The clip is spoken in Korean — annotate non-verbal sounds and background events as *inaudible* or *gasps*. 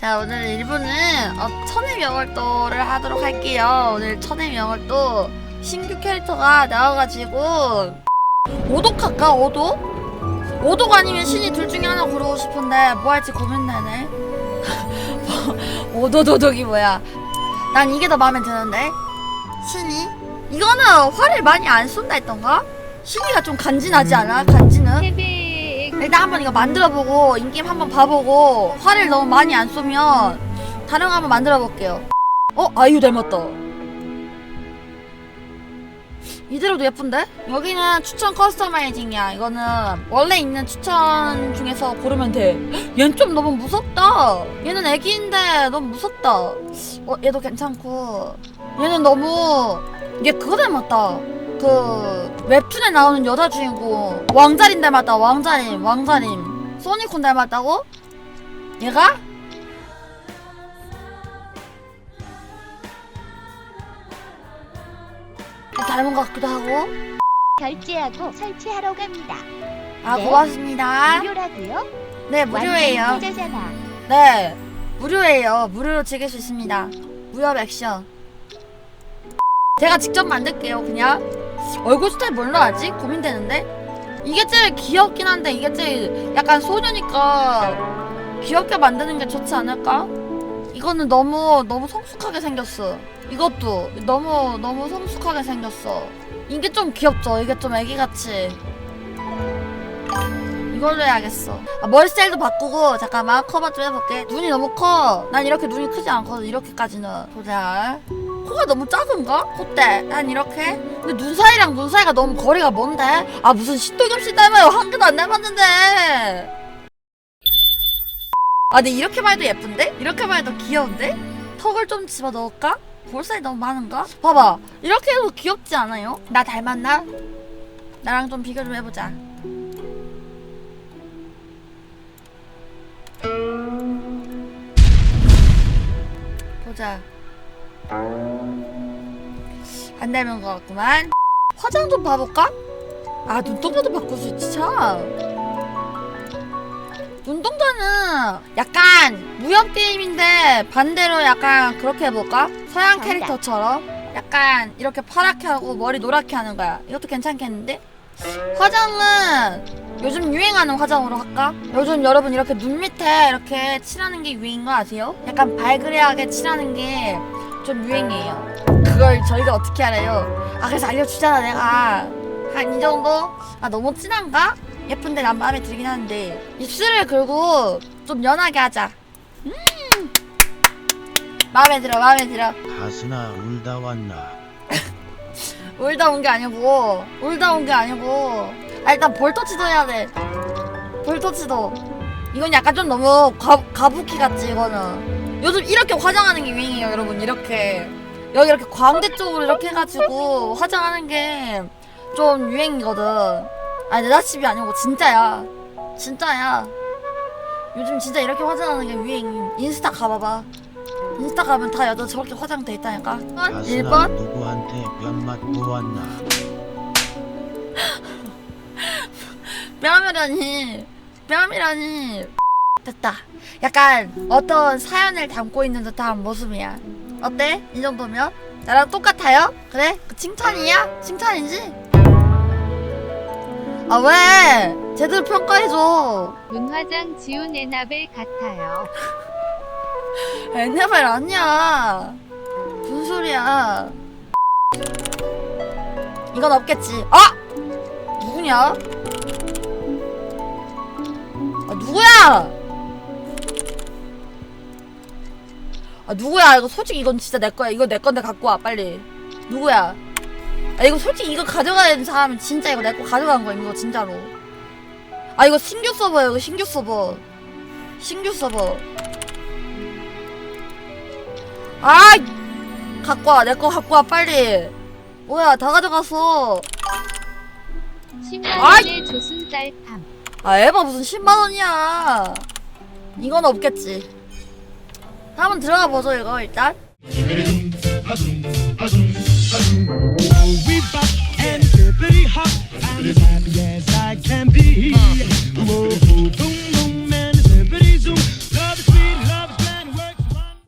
자 오늘 1부는 어, 천의 명월도를 하도록 할게요 오늘 천의 명월도 신규 캐릭터가 나와가지고 오독 할까 오독? 오독 아니면 신이 둘 중에 하나 고르고 싶은데 뭐 할지 고민되네 *laughs* 오도도독이 뭐야 난 이게 더 마음에 드는데 신이? 이거는 화를 많이 안 쏜다 했던가? 신이가 좀 간지나지 않아? 간지는? 일단 한번 이거 만들어보고 인게임 한번 봐보고 화를 너무 많이 안 쏘면 다른 거 한번 만들어볼게요. 어? 아이유 닮았다. 이대로도 예쁜데? 여기는 추천 커스터마이징이야. 이거는 원래 있는 추천 중에서 고르면 돼. *gasps* 얘는 좀 너무 무섭다. 얘는 애기인데 너무 무섭다. 어 얘도 괜찮고. 얘는 너무 얘 그거 닮았다 그 웹툰에 나오는 여자 주인공 왕자림 닮았다 왕자림 왕자림 소니콘 닮았다고? 얘가? 닮은 것 같기도 하고 결제하고 설치하러 갑니다. 아 네. 고맙습니다 무료라고요? 네 무료예요 완전. 네 무료예요 무료로 즐길 수 있습니다 무협 액션 제가 직접 만들게요 그냥 얼굴 스타일 뭘로 하지? 고민되는데 이게 제일 귀엽긴 한데 이게 제일 약간 소녀니까 귀엽게 만드는 게 좋지 않을까? 이거는 너무 너무 성숙하게 생겼어 이것도 너무 너무 성숙하게 생겼어 이게 좀 귀엽죠 이게 좀 애기같이 이걸로 해야겠어. 아, 머리 스타일도 바꾸고 잠깐만 커버 좀 해볼게. 눈이 너무 커. 난 이렇게 눈이 크지 않거든. 이렇게까지는. 보자. 코가 너무 작은가? 콧대. 난 이렇게. 근데 눈 사이랑 눈 사이가 너무 거리가 먼데? 아 무슨 신동엽 씨 닮아요. 한 개도 안 닮았는데. 아 근데 이렇게만 해도 예쁜데? 이렇게만 해도 귀여운데? 턱을 좀 집어 넣을까? 볼살이 너무 많은가? 봐봐. 이렇게 해도 귀엽지 않아요? 나 닮았나? 나랑 좀 비교 좀 해보자. 보자. 안 닮은 것 같구만. 화장 좀 봐볼까? 아, 눈동자도 바꿀 수 있지, 참. 눈동자는 약간 무협 게임인데 반대로 약간 그렇게 해볼까? 서양. 캐릭터처럼 약간 이렇게 파랗게 하고 머리 노랗게 하는 거야. 이것도 괜찮겠는데? 화장은 요즘 유행하는 화장으로 할까? 요즘 여러분 이렇게 눈 밑에 이렇게 칠하는 게 유행인 거 아세요? 약간 발그레하게 칠하는 게 좀 유행이에요. 그걸 저희가 어떻게 알아요? 아 그래서 알려주잖아 내가 한 이 정도? 아 너무 진한가? 예쁜데 난 마음에 들긴 하는데 입술을 긁고 좀 연하게 하자. 음 마음에 들어 마음에 들어. 가스나 울다 왔나 *laughs* 울다 온 게 아니고 울다 온 게 아니고 아 일단 볼터치도 해야 돼 볼터치도 이건 약간 좀 너무 가, 가부키 같지 이거는 요즘 이렇게 화장하는 게 유행이에요 여러분. 이렇게 여기 이렇게 광대 쪽으로 이렇게 해가지고 화장하는 게 좀 유행이거든. 아니 내다집이 아니고 진짜야. 진짜야. 요즘 진짜 이렇게 화장하는 게 유행. 인스타 가봐봐. 인스타 가면 다 여자 저렇게 화장돼 있다니까. 가스나 1번? 누구한테 뺨 맞고 왔나? 뺨이라니. 뺨이라니 됐다 약간 어떤 사연을 담고 있는 듯한 모습이야 어때? 이 정도면? 나랑 똑같아요? 그래? 그 칭찬이야? 칭찬이지? 아 왜? 제대로 평가해줘 눈화장 지운 에나벨 같아요. *laughs* 에네벨 아니야 무슨 소리야 이건 없겠지 아! 누구냐? 아 누구야? 아 누구야? 이거 솔직히 이건 진짜 내 거야. 이거 내 건데 갖고 와 빨리. 누구야? 아 이거 솔직히 이거 가져가야 되는 사람은 진짜 이거 내 거 가져간 거야 이거 진짜로. 아 이거 신규 서버야 이거 신규 서버. 신규 서버. 아 갖고 와내 거 갖고 와 빨리. 뭐야 다 가져갔어 10만원의 조순 짤탐. 아 에바 무슨 10만원이야. 이건 없겠지 한번 들어가 보죠 이거 일단